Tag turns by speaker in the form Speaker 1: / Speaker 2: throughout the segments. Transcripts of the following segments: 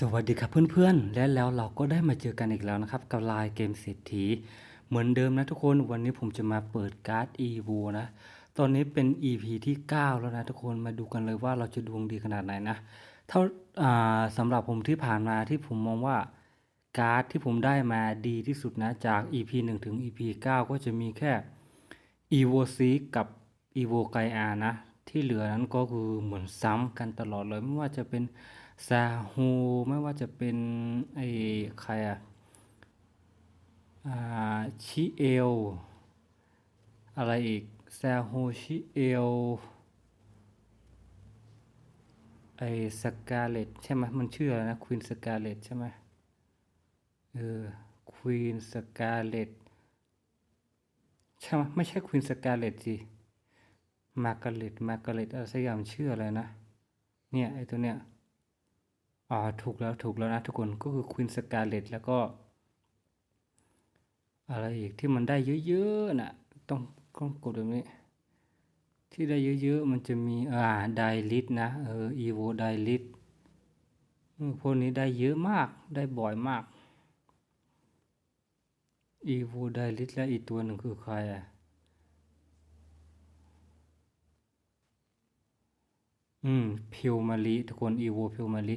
Speaker 1: สวัสดีครับเพื่อนๆ และแล้วเราก็ได้มาเจอกันอีกแล้วนะครับ กับไลน์เกมเศรษฐี เหมือนเดิมนะทุกคนวันนี้ผมจะมาเปิดการ์ด EVO นะ ตอนนี้เป็น EP ที่ 9 แล้วนะทุกคนมาดูกันเลยว่าเราจะดวงดีขนาดไหนนะเท่าสำหรับผมที่ผ่านมาที่ผมมองว่าการ์ดที่ผมได้มาดีที่สุดนะจาก EP 1 ถึง EP 9 ก็จะมีแค่ EVO s e กับ EVO ไกอานะ ที่เหลือนั้นก็คือเหมือนซ้ำกันตลอดเลยไม่ว่าจะเป็น ซาฮูไม่ว่าจะเป็นไอ้ใครอะอ่าชิเอล อะไรอีกซาฮูชิเอลไอ้สกาเลตใช่ไหมมันชื่ออะไรนะควีนสกาเลตใช่ไหมเออควีนสกาเลตใช่ไหมไม่ใช่ควีนสกาเลตสิมาร์กาเร็ตมาร์กาเร็ตอะไรสักอย่างชื่ออะไรนะ เนี่ยไอ้ตัวเนี้ย อ๋อถูกแล้วถูกแล้วนะทุกคนก็คือควีนสกาเลตแล้วก็ อะไรอีกที่มันได้เยอะๆน่ะต้องต้องกดแบบนี้ ที่ได้เยอะๆมันจะมีอ่าไดลิทนะเอออีโวไดลิทพวกนี้ได้เยอะมากได้บ่อยมากอีโวไดลิทและอีกตัวหนึ่งคือใครอะ อืม พิวมาริทุกคนอีโวพิวมาริ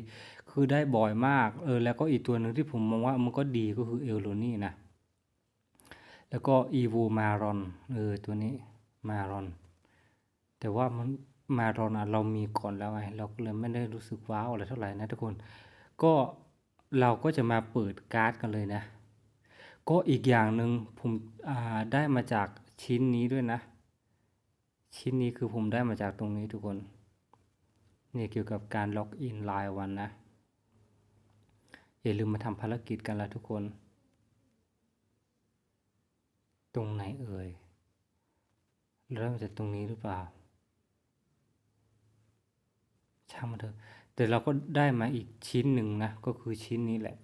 Speaker 1: คือได้บ่อยมาก เออ แล้วก็อีกตัวหนึ่งที่ผมมองว่ามันก็ดีก็คือเอลโลนี่นะ แล้วก็อีโวมารอน เออ ตัวนี้มารอน แต่ว่ามันมารอนอะเรามีก่อนแล้วไง เราก็เลยไม่ได้รู้สึกว้าวอะไรเท่าไหร่นะทุกคน ก็เราก็จะมาเปิดการ์ดกันเลยนะ ก็อีกอย่างหนึ่งผมอ่าได้มาจากชิ้นนี้ด้วยนะ ชิ้นนี้คือผมได้มาจากตรงนี้ทุกคน นี่เกี่ยวกับการล็อกอินรายวันนะ อย่าลืมมาทำภารกิจกันละทุกคน ตรงไหนเอ่ย เริ่มจากตรงนี้หรือเปล่า ช่างมันเถอะ แต่เราก็ได้มาอีกชิ้นหนึ่งนะ ก็คือชิ้นนี้แหละ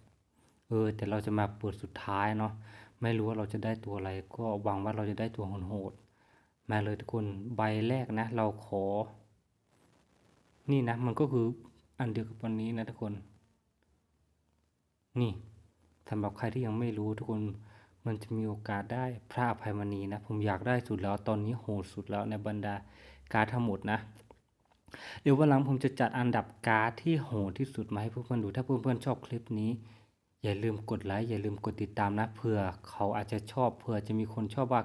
Speaker 1: เออ แต่เราจะมาเปิดสุดท้ายเนาะ ไม่รู้ว่าเราจะได้ตัวอะไร ก็หวังว่าเราจะได้ตัวโหดๆมาเลยทุกคน ใบแรกนะ เราขอ นี่นะมันก็คืออันเดียวกับวันนี้นะทุกคน นี่สำหรับใครที่ยังไม่รู้ทุกคนมันจะมีโอกาสได้พระอภัยมณีนะ ผมอยากได้สุดแล้วตอนนี้โหดสุดแล้วในบรรดาการดทั้งหมดนะ เดี๋ยววันหลังผมจะจัดอันดับการ์ดที่โหดที่สุดมาให้เพื่อนๆดูถ้าเพื่อนๆชอบคลิปนี้ อย่าลืมกดไลค์อย่าลืมกดติดตามนะเผื่อเขาอาจจะชอบเผื่อจะมีคนชอบว่า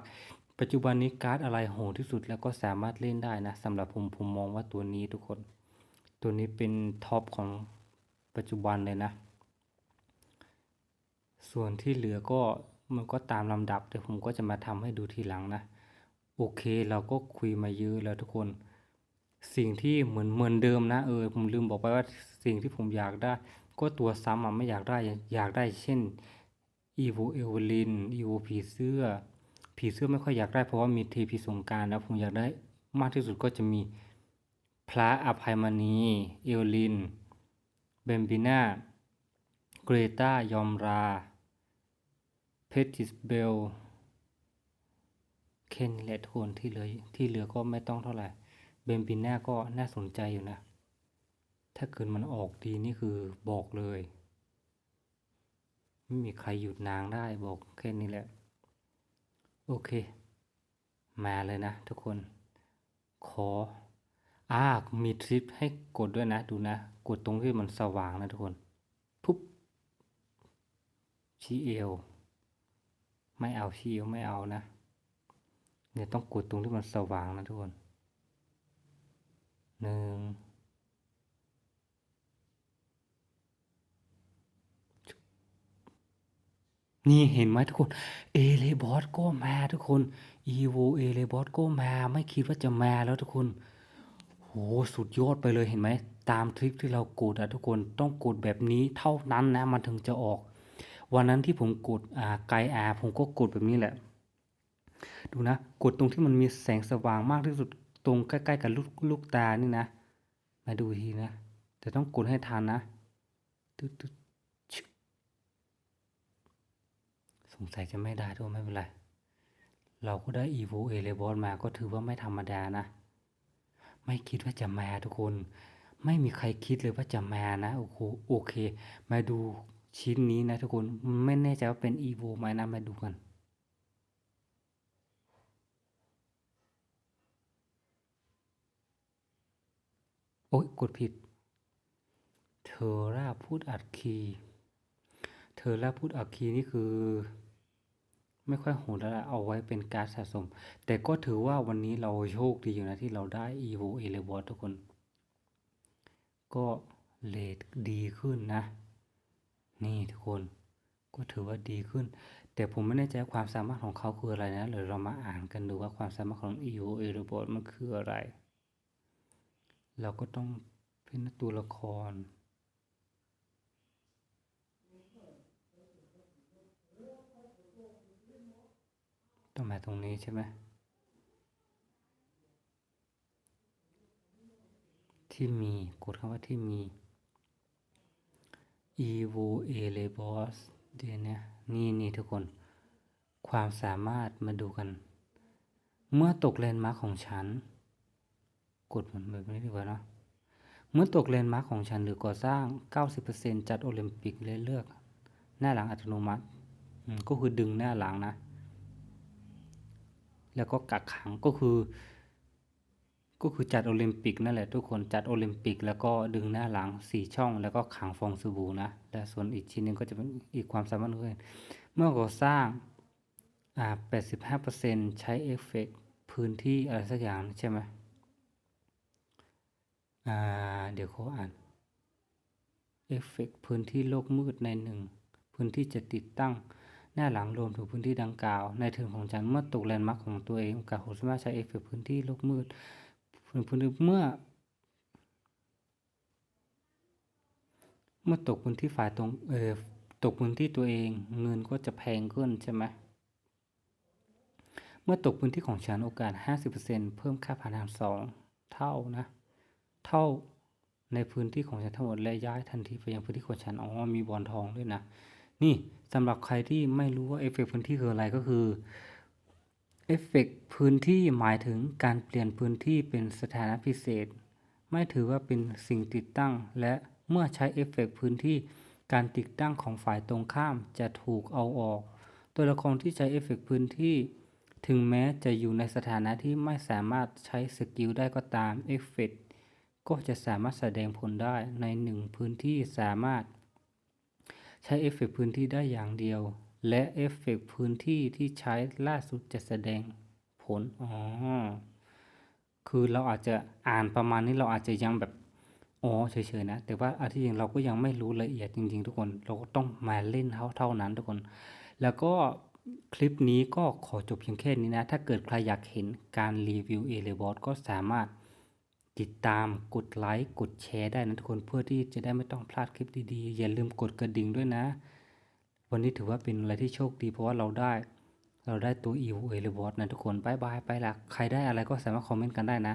Speaker 1: ปัจจุบันนี้การ์ดอะไรโหดที่สุดแล้วก็สามารถเล่นได้นะสำหรับผมผมมองว่าตัวนี้ทุกคน ตัวนี้เป็นท็อปของปัจจุบันเลยนะ ส่วนที่เหลือก็มันก็ตามลำดับแต่ผมก็จะมาทำให้ดูทีหลังนะ โอเคเราก็คุยมาเยอะแล้วทุกคน สิ่งที่เหมือนเหมือนเดิมนะเออผมลืมบอกไปว่าสิ่งที่ผมอยากได้ ก็ตัวซ้ำอะไม่อยากได้อยากได้เช่น e v o เอเวลิน e v o ผีเสื้อผีเสื้อไม่ค่อยอยากได้เพราะว่ามีเทพีสงกรารนะผมอยากได้มากที่สุดก็จะมี พระอภัยมณี เอลลิน เบมบิน่า เกรตายอมรา เพติสเบลแค่นี้และทุกคนที่เหลือที่เหลือก็ไม่ต้องเท่าไหร่ เบมบิน่าก็น่าสนใจอยู่นะ ถ้าเกิดมันออกดีนี่คือบอกเลย ไม่มีใครหยุดนางได้บอกแค่นี้แหละ โอเค มาเลยนะทุกคน ขอ อ่ามีทริปให้กดด้วยนะดูนะ กดตรงที่มันสว่างนะทุกคนปุ๊บชีเอลไม่เอาชีเอลไม่เอานะเนี่ยต้องกดตรงที่มันสว่างนะทุกคนหนึ่งนี่เห็นไหมทุกคน เอเลบอสก็มาทุกคนอีโวเอเลบอสก็มา ไม่คิดว่าจะมาแล้วทุกคน สุดยอดไปเลยเห็นไหม ตามทริคที่เรากดอะทุกคนต้องกดแบบนี้เท่านั้นนะมันถึงจะออก วันนั้นที่ผมกดอ่าไกอาผมก็กดแบบนี้แหละ ดูนะ กดตรงที่มันมีแสงสว่างมากที่สุดตรงใกล้ๆกับลูกลูกตานี่นะ มาดูทีนะ แต่ต้องกดให้ทันนะตึ๊ดตึ๊ดสงสัยจะไม่ได้ด้วยไม่เป็นไร เราก็ได้ e v o เอเลบอสมาก็ถือว่าไม่ธรรมดานะ ไม่คิดว่าจะมาทุกคน ไม่มีใครคิดเลยว่าจะมานะโอ้โหโอเค มาดูชิ้นนี้นะทุกคนไม่แน่ใจว่าเป็น evo ไหมนะมาดูกันโอ๊ยกดผิด เทอร่าพูดอัดคี เทอร่าพูดอัดคีนี่คือ ไม่ค่อยโหดแล้วละเอาไว้เป็นการดสะสม แต่ก็ถือว่าวันนี้เราโชคดีอยู่นะที่เราได้ evo e l e b o s ทุกคน ก็เลทดีขึ้นนะ นี่ทุกคน ก็ถือว่าดีขึ้น แต่ผมไม่แน่ใจความสามารถของเขาคืออะไรนะเดี๋ยวเรามาอ่านกันดูว่าความสามารถของ evo e l e b o s มันคืออะไร เราก็ต้องเป็นตัวละคร ต้องมาตรงนี้ใช่ไหมที่มีกดคำว่าที่มี evo a l e b o s เดี๋ยวนี้นี่นี่ทุกคน ความสามารถมาดูกัน เมื่อตกแลนมาร์คของฉัน กดมันแบบนี้ดีกว่าเนะเมื่อตกแลนมาร์คของฉันหรือก่อสร้าง 90%จัดโอลิมปิกเลยเลือก หน้าหลังอัตโนมัติ ก็คือดึงหน้าหลังนะ แล้วก็กักขังก็คือ ก็คือจัดโอลิมปิกนั่นแหละทุกคนจัดโอลิมปิก แล้วก็ดึงหน้าหลังสี่ช่อง แล้วก็ขังฟองสบู่นะและส่วนอีกชิ้นหนึ่งก็จะเป็นอีกความสามารถอื่นเมื่อก่อสร้างอ่า85%ใช้เอฟเฟกต์พื้นที่อะไรสักอย่างใช่ไหมอ่าเดี๋ยวเขาอ่านเอฟเฟกต์พื้นที่โลกมืดในหนึ่งพื้นที่จะติดตั้ง หน้าหลังรวมถึงพื้นที่ดังกล่าว ในเทิร์นของฉันเมื่อตกแลนด์มาร์คของตัวเองโอกาสสามารถใช้เอฟเฟกพื้นที่โลกมืดพื้นพื้นที่เมื่อ เมื่อตกพื้นที่ฝ่ายตรงเออตกพื้นที่ตัวเอง เงินก็จะแพงขึ้นใช่ไหมเมื่อตกพื้นที่ของฉันโอกาส 50%เพิ่มค่าผ่านทางสองเท่านะ เท่าในพื้นที่ของฉันทั้งหมดและย้ายทันทีไปยังพื้นที่ของฉันอ๋อมีบอลทองด้วยนะ นี่สำหรับใครที่ไม่รู้ว่าเอฟเฟกต์พื้นที่คืออะไรก็คือเอฟเฟกต์พื้นที่หมายถึงการเปลี่ยนพื้นที่เป็นสถานะพิเศษ ไม่ถือว่าเป็นสิ่งติดตั้ง และเมื่อใช้เอฟเฟกต์พื้นที่การติดตั้งของฝ่ายตรงข้ามจะถูกเอาออก ตัวละครที่ใช้เอฟเฟกต์พื้นที่ ถึงแม้จะอยู่ในสถานะที่ไม่สามารถใช้สกิลได้ก็ตามเอฟเฟกต์ก็จะสามารถแสดงผลได้ในหนึ่งพื้นที่สามารถ ช้เอฟเฟกต์พื้นที่ได้อย่างเดียว และเอฟเฟกต์พื้นที่ที่ใช้ล่าสุดจะแสดงผลอ๋อคือเราอาจจะอ่านประมาณนี้เราอาจจะยังแบบอ๋อเฉยๆนะ แต่ว่าอันที่จริงเราก็ยังไม่รู้ละเอียดจริง ๆ ทุกคน เราก็ต้องมาเล่นเท่าเท่านั้นทุกคน แล้วก็คลิปนี้ก็ขอจบเพียงแค่นี้นะ ถ้าเกิดใครอยากเห็นการรีวิวเอเลบอสก็สามารถ ติดตามกดไลค์กดแชร์ได้นะทุกคนเพื่อที่จะได้ไม่ต้องพลาดคลิปดีๆ อย่าลืมกดกระดิ่งด้วยนะ วันนี้ถือว่าเป็นอะไรที่โชคดีเพราะว่าเราได้ เราได้ตัว e v o เอเลบอสนะทุกคนบายบายไปละใครได้อะไรก็สามารถคอมเมนต์กันได้นะ